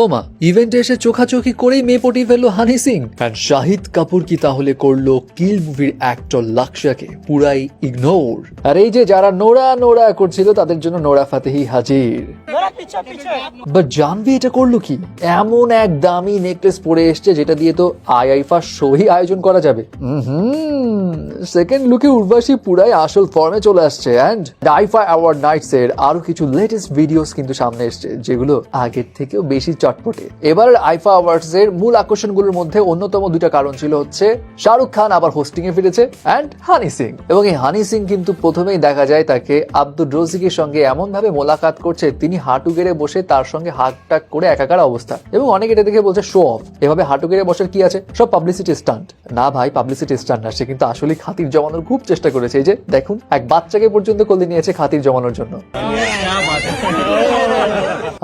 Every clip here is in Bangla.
ও মা ইভেন্টে এসে চোখাচোখি করেই মেয়ে পটিয়ে ফেলল হানি সিং। অ্যান্ড শাহিদ কাপুর কি তাহলে করল কিল মুভির অ্যাক্টর লাক্সাকে? পুরাই ইগনোর আর এই যে যারা নোরা নোরা করছিল তাদের জন্য নোরা ফাতেহি হাজির। বাট জানবি এটা করল কি? এমন এক দামি নেকলেস পরে এসছে যেটা দিয়ে তো আইআইফা শোহি আয়োজন করা যাবে। সেকেন্ড লুকে উর্বাশী পুরাই আসল ফর্মে চলে আসছে। অ্যান্ড ডাইফা অ্যাওয়ার্ড নাইটস এর আরও কিছু লেটেস্ট ভিডিওস কিন্তু সামনে এসছে যেগুলো আগের থেকেও বেশি চটপটে। এবার আইফা অ্যাওয়ার্ডস এর মূল আকর্ষণগুলোর মধ্যে অন্যতম দুটা কারণ ছিল হচ্ছে, শাহরুখ খান আবার হোস্টিং এ ফিরেছে অ্যান্ড হানি সিং। এবং এই হানি সিং কিন্তু প্রথমেই দেখা যায় তাকে আব্দুর রজিকের সঙ্গে এমন ভাবে মোলাকাত করছে, তিনি হাঁটু গেড়ে বসে তার সঙ্গে হাত টাক করে একাকার অবস্থা। এবং অনেক এটা দেখে বলছে শো অফ এভাবে হাঁটু গেড়ে বসার কি আছে? সব পাবলিসিটি স্টান্ট না ভাই পাবলিসিটি স্টান্ট না, সে কিন্তু আসলে খাতির জমানোর খুব চেষ্টা করেছে। এই যে দেখুন, এক বাচ্চাকে পর্যন্ত কোলে নিয়েছে খাতির জমানোর জন্য।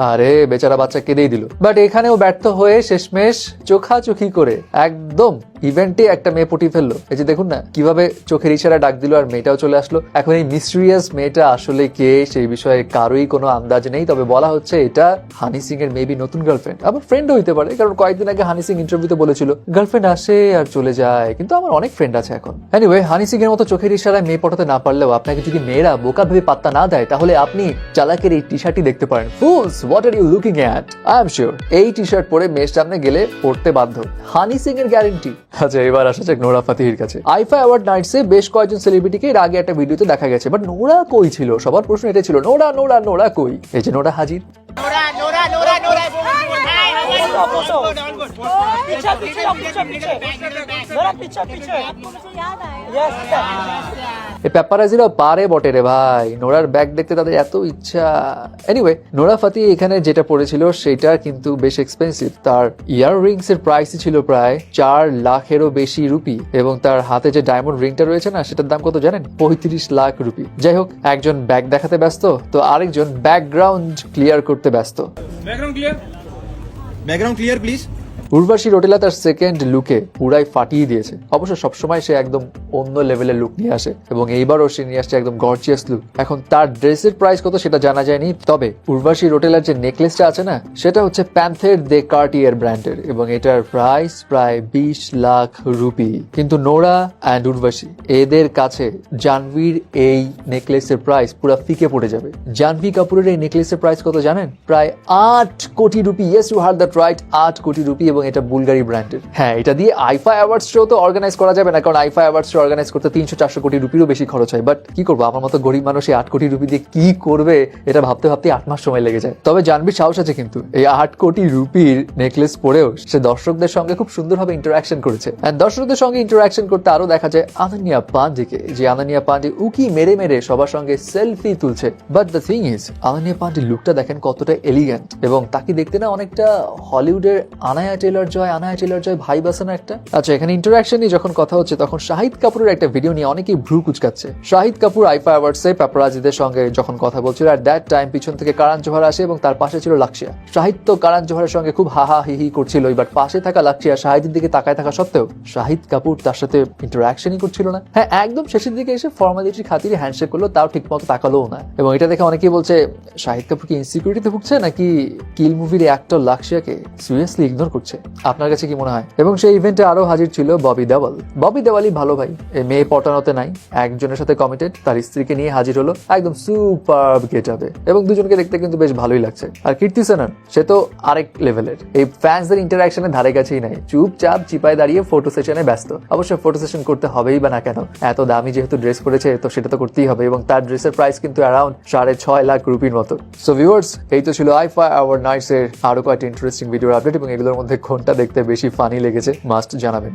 আরে, বেচারা বাচ্চা কেঁদেই দিল। বাট এখানেও ব্যর্থ হয়ে শেষমেশ চোখাচোখি করে একদম ইভেন্টে একটা মেয়ে পটি ফেলল। এই যে দেখুন না, কীভাবে চোখের ইশারা ডাক দিল আর মেয়েটাও চলে আসলো। এখন এই মিস্ট্রিয়াস মেয়েটা আসলে কে, সেই বিষয়ে কারোই কোনো আন্দাজ নেই। তবে বলা হচ্ছে এটা হানি সিং এর মেবি নতুন গার্লফ্রেন্ড আবার ফ্রেন্ড হইতে পারে, কারণ কয়েকদিন আগে হানি সিং ইন্টারভিউতে বলেছিল গার্লফ্রেন্ড আসে আর চলে যায়। কিন্তু আমার অনেক ফ্রেন্ড আছে এখন। এনিওয়ে হানি সিং এর মতো চোখের ইশারায় মেয়ে পটাতে না পারলেও আপনাকে যদি মেয়েরা বোকা ভেবে পাত্তা না দেয়, তাহলে আপনি চালাকের এই টি শার্টটি দেখতে পারেন। Fools what are you looking at I'm sure এই টি শার্ট পরে মেয়ের সামনে গেলে পড়তে বাধ্য হানি সিং এর গ্যারেন্টি আচ্ছা এবার আসা যাক নোরা ফাতিহির কাছে আইফা অ্যাওয়ার্ড নাইটসে বেশ কয়েকজন সেলিব্রিটিকে এর আগে একটা ভিডিওতে দেখা গেছে বাট নোরা কই ছিল সবার প্রশ্ন এটা ছিল নোরা নোরা নোরা কই এই যে নোরা হাজির Nora, Nora, Nora, Nora. पोसो पोसो पीछे पीछे पीछे पीछे मेरा पीछे पीछे मुझे याद आया यस এই প্যাপারাজিরা পারে বটে রে ভাই নোরার ব্যাগ দেখতে তাদের এত ইচ্ছা এনিওয়ে নোরা ফাতি এখানে যেটা পড়েছিল সেটা কিন্তু বেশ এক্সপেন্সিভ তার ইয়ার রিংস এর প্রাইসই ছিল প্রায় চার লাখেরও বেশি রুপি এবং তার হাতে যে ডায়মন্ড রিংটা রয়েছে না সেটার দাম কত জানেন পঁয়ত্রিশ লাখ রুপি যাই হোক একজন ব্যাগ দেখাতে ব্যস্ত তো আরেকজন ব্যাকগ্রাউন্ড ক্লিয়ার করতে ব্যস্ত background clear background clear please Urvashi Rautela তার সেকেন্ড লুকে পুরাই ফাটিয়ে দিয়েছে। অবশ্য সবসময় সে একদম অন্য লেভেলের লুক নিয়ে আসে এবং এইবারও সে নিয়ে আসছে একদম গর্জিয়াস লুক এখন তার ড্রেসের প্রাইস কত সেটা জানা যায়নি, তবে উর্বাশী রোটেলার যে নেকলেসটা আছে না, সেটা হচ্ছে প্যান্থের দে কার্টিয়ার ব্র্যান্ডের এবং এটার প্রাইস প্রায় বিশ লাখ রুপি। কিন্তু নোরা অ্যান্ড উর্বাশী, এদের কাছে জানভির এই নেকলেসের প্রাইস পুরো ফিকে পড়ে যাবে। জানভি কাপুরের এই নেকলেসের প্রাইস কত জানেন? প্রায় আট crore rupee. Yes you heard that right আট কোটি রুপি এবং এটা বুলগারি ব্র্যান্ডের। হ্যাঁ এটা দিয়ে আইফা অ্যাওয়ার্ডস শো তো অর্গানাইজ করা যাবে না, কারণ আইফা অ্যাওয়ার্ডস শো অর্গানাইজ করতে তিনশো চারশো কোটি রুপিরও বেশি খরচ হয়। বাট কি করব, আমার মতো গরিব মানুষ এই আট কোটি রুপি দিয়ে কি করবে, এটা ভাবতে ভাবতে আট মাস সময় লেগে যায়। তবে জানবির সাহস আছে কিন্তু, এই আট কোটি রুপির নেকলেস পরেও সে দর্শকদের সঙ্গে খুব সুন্দরভাবে ইন্টারাকশন করেছে। দর্শকদের সঙ্গে ইন্টারাকশন করতে আরও দেখা যায় আনানিয়া পান্ডেকে, যে আনানিয়া পান্ডে উকি মেরে মেরে সবার সঙ্গে সেলফি তুলছে। But the thing is Ananya Pandey লুকটা দেখেন কতটা এলিগ্যান্ট এবং তাকে দেখতে না অনেকটা হলিউডের Anya Taylor Joy Anya Taylor Joy ভাই বাসে না একটা। আচ্ছা এখানে ইন্টারাকশন নিয়ে যখন কথা হচ্ছে, তখন শাহিদ কাপুরের একটা ভিডিও নিয়ে অনেকেই ভ্রু কুচকাচ্ছে। শাহিদ কাপুর, আইফা অ্যাওয়ার্ডসে প্যাপারাজিদের সঙ্গে যখন কথা বলছিল আর দ্যাট টাইম পিছন থেকে কারান জোহার আসে এবং তার পাশে ছিল লাক্সিয়া শাহিদ তো কারান জোহারের সঙ্গে খুব হাহা হি হি করছিল বাট পাশে থাকা লাক্সিয়া শাহিদের দিকে তাকায় থাকা সত্ত্বেও শাহিদ কাপুর তার সাথে ইন্টারাকশনই করছিল না। হ্যাঁ একদম শেষের দিকে এসে ফর্মালিটির খাতিরে হ্যান্ডশেক করল, তাও ঠিক মতো তাকালোও না। এবং এটা দেখে অনেকেই বলছে, শাহিদ কাপুর কি ইনসিকিউরিটিতে ভুগছে, নাকি কিল মুভির অ্যাক্টর লাক্সিয়াকে সিরিয়াসলি ইগনোর করছে? আপনার কাছে কি মনে হয়? এবং সেই ইভেন্টে আরও হাজির ছিল ববি দেওয়াল। ববি দেওয়ালি ভালো ভাই। এই মেয়ে পটানোতে নাই। একজনের সাথে কমিটেড তার স্ত্রীকে নিয়ে হাজির হলো একদম সুপার গেট হবে এবং দুজনকে দেখতে কিন্তু বেশ ভালোই লাগছে। আর কীর্তি সেনন, সে তো আরেক লেভেলের এই ফ্যান্সদের ইন্টারাকশনের ধারে কাছেই নাই। চুপচাপ চিপায় দাঁড়িয়ে ফটো সেশনে ব্যস্ত। অবশ্য ফটো সেশন করতে হবেই বা না কেন? এত দামি যেহেতু ড্রেস পরেছে, তো সেটা তো করতেই হবে। এবং তার ড্রেসের প্রাইস কিন্তু অ্যারাউন্ড সাড়ে ছয় লাখ রুপির মতো। সো ভিউয়ার্স এই তো ছিল আইফা আওয়ার নাইটস এর আরও কয়েকটা ইন্টারেস্টিং ভিডিওর আপডেট এবং এগুলোর মধ্যে কোনটা দেখতে বেশি ফানি লেগেছে মাস্ট জানাবেন।